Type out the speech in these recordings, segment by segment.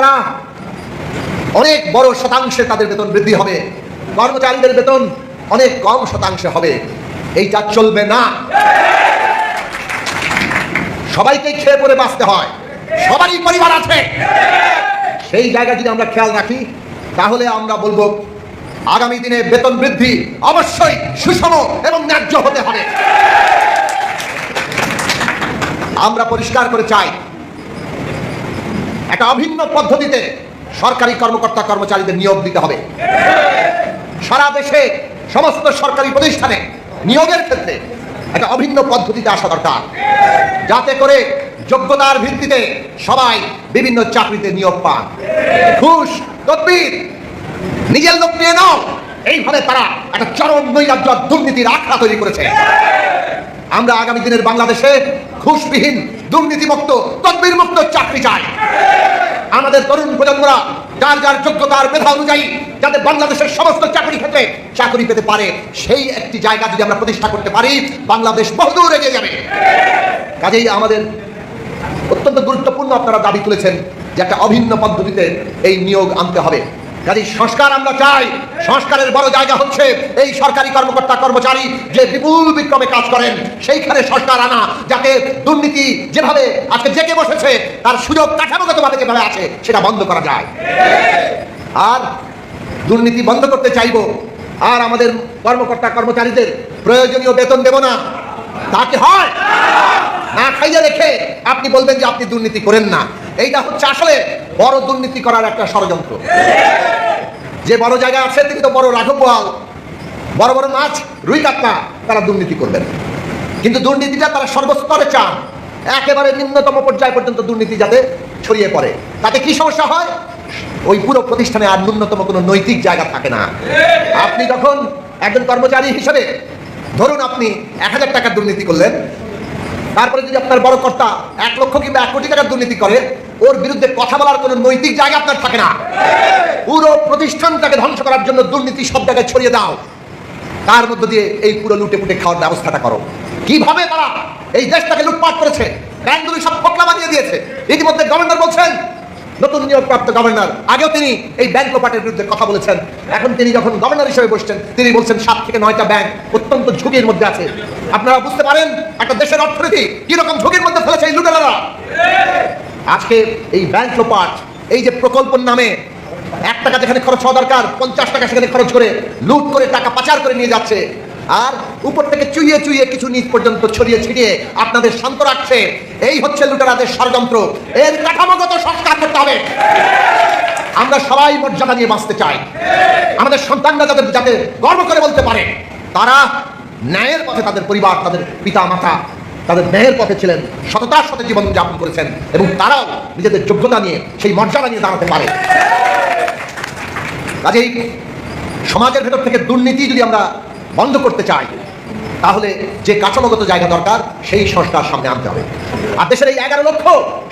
কর্মকর্তারা অনেক বড় শতাংশে তাদের বেতন বৃদ্ধি হবে। কর্মচারীদের বেতন অনেক কম শতাংশে হবে। এইটা চলবে না। সবাইকে খেয়ে পরে বাঁচতে হয়। সবারই পরিবার আছে। সেই জায়গা যদি আমরা খেয়াল রাখি, তাহলে আমরা বলব, আগামী দিনে বেতন বৃদ্ধি অবশ্যই সুষম এবং ন্যায্য হতে হবে। আমরা পরিষ্কার করে চাই একটা অভিন্ন পদ্ধতিতে সরকারি কর্মকর্তা কর্মচারীদের নিয়োগ দিতে হবে। সারা দেশে সমস্ত সরকারি প্রতিষ্ঠানে নিয়োগের ক্ষেত্রে একটা অভিন্ন পদ্ধতিতে আসা দরকার। যাতে করে যোগ্যতার ভিত্তিতে সবাই বিভিন্ন চাকরিতে নিয়োগ পান। ঘুষ তদবির নিজের লোক নিয়ে নাও। এইভাবে তারা একটা চরম নৈরাজ্য দুর্নীতির আখড়া তৈরি করেছে। আমরা আগামী দিনের বাংলাদেশে ঘুষবিহীন দুর্নীতিমুক্ত তদবির মুক্ত চাকরি চাই। আমাদের তরুণ প্রজন্মরা, যার যার যোগ্যতার মেধা অনুযায়ী যাতে বাংলাদেশের সমস্ত চাকরি ক্ষেত্রে চাকরি পেতে পারে, সেই একটি জায়গা যদি আমরা প্রতিষ্ঠা করতে পারি, বাংলাদেশ বহুদূর এগিয়ে যাবে। কাজেই আমাদের অত্যন্ত গুরুত্বপূর্ণ আপনারা দাবি তুলেছেন যে একটা অভিন্ন পদ্ধতিতে এই নিয়োগ আনতে হবে। কাজেই সংস্কার আমরা চাই, সংস্কারের বড় জায়গা হচ্ছে এই সরকারি কর্মকর্তা কর্মচারী যে বিপুল বিক্রমে কাজ করেন, সেইখানে সংস্কার আনা যাতে দুর্নীতি যেভাবে আজকে জেগে বসেছে, তার সুযোগ কাঠামোগতভাবে যেভাবে আছে, সেটা বন্ধ করা যায়। আর দুর্নীতি বন্ধ করতে চাইব, আর আমাদের কর্মকর্তা কর্মচারীদের প্রয়োজনীয় বেতন দেব না। তা কি হয়? না খাইয়ে রেখে আপনি বলবেন যে আপনি দুর্নীতি করেন না। এইটা হচ্ছে আসলে বড় দুর্নীতি করার একটা ষড়যন্ত্র। যে বড় জায়গা আছে তিনি তো বড় রাঘব বোয়াল বড় বড় মাছ রুই কাতলা তারা দুর্নীতি করবেন। কিন্তু দুর্নীতিটা তারা সর্বস্তরে চান। একেবারে নিম্নতম পর্যায় পর্যন্ত দুর্নীতি যাতে ছড়িয়ে পড়ে। তাতে কি সমস্যা হয়? ওই পুরো প্রতিষ্ঠানে আর ন্যূনতম কোনো নৈতিক জায়গা থাকে না। আপনি যখন একজন কর্মচারী হিসেবে ধরুন আপনি এক হাজার টাকার দুর্নীতি করলেন, তারপরে যদি আপনার বড় কর্তা এক লক্ষ কিংবা এক কোটি টাকার দুর্নীতি করে ওর বিরুদ্ধে কথা বলার কোনো নৈতিক জায়গা আপনার থাকে না। পুরো প্রতিষ্ঠানটাকে ধ্বংস করার জন্য দুর্নীতি সব জায়গায় ছড়িয়ে দাও। তার মধ্য দিয়ে এই পুরো লুটে পুটে খাওয়ার ব্যবস্থাটা করো। কীভাবে তারা এই দেশটাকে লুটপাট করেছে? ব্যাংকগুলি সব ফোকলা বানিয়ে দিয়েছে। ইতিমধ্যে গভর্নর বলছেন, নতুন নিয়োগপ্রাপ্ত গভর্নর আগেও তিনি এই ব্যাংক লোপাটের বিরুদ্ধে কথা বলেছেন। এখন তিনি যখন গভর্নর হিসেবে বসছেন, তিনি বলছেন সাত থেকে নয়টা ব্যাংক অত্যন্ত ঝুঁকির মধ্যে আছে। আপনারা বুঝতে পারেন, একটা দেশের অর্থনীতি কীরকম ঝুঁকির মধ্যে ফেলেছে এই লুটেরারা আজকে এই ব্যাংক লোপাট, এই যে প্রকল্পের নামে এক টাকা যেখানে খরচ হওয়া দরকার, পঞ্চাশ টাকা সেখানে খরচ করে লুট করে টাকা পাচার করে নিয়ে যাচ্ছে। আর উপর থেকে চুইয়ে চুইয়ে কিছু নিচ পর্যন্ত ছড়িয়ে ছিটিয়ে আপনাদের শান্ত রাখছে। এই হচ্ছে লুটারাদের ষড়যন্ত্র। এর কাঠামোগত সংস্কার করতে হবে। আমরা সবাই মর্যাদা নিয়ে বাঁচতে চাই। আমাদের সন্তানরা যাদের যাতে গর্ব করে বলতে পারে, তারা ন্যায়ের পথে তাদের পরিবার, তাদের পিতা মাতা তাদের ন্যায়ের পথে ছিলেন, সততার সাথে জীবন যাপন করেছেন এবং তারাও নিজেদের যোগ্যতা নিয়ে সেই মর্যাদা নিয়ে দাঁড়াতে পারে। কাজেই সমাজের ভেতর থেকে দুর্নীতি যদি আমরা বন্ধ করতে চাই, তাহলে যে কাঠামোগত জায়গা দরকার, সেই সংস্কার সামনে আনতে হবে। আর দেশের এই এগারো লক্ষ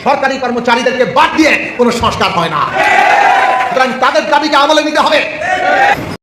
সরকারি কর্মচারীদেরকে বাদ দিয়ে কোনো সংস্কার হয় না। সুতরাং তাদের দাবিকে আমলে নিতে হবে।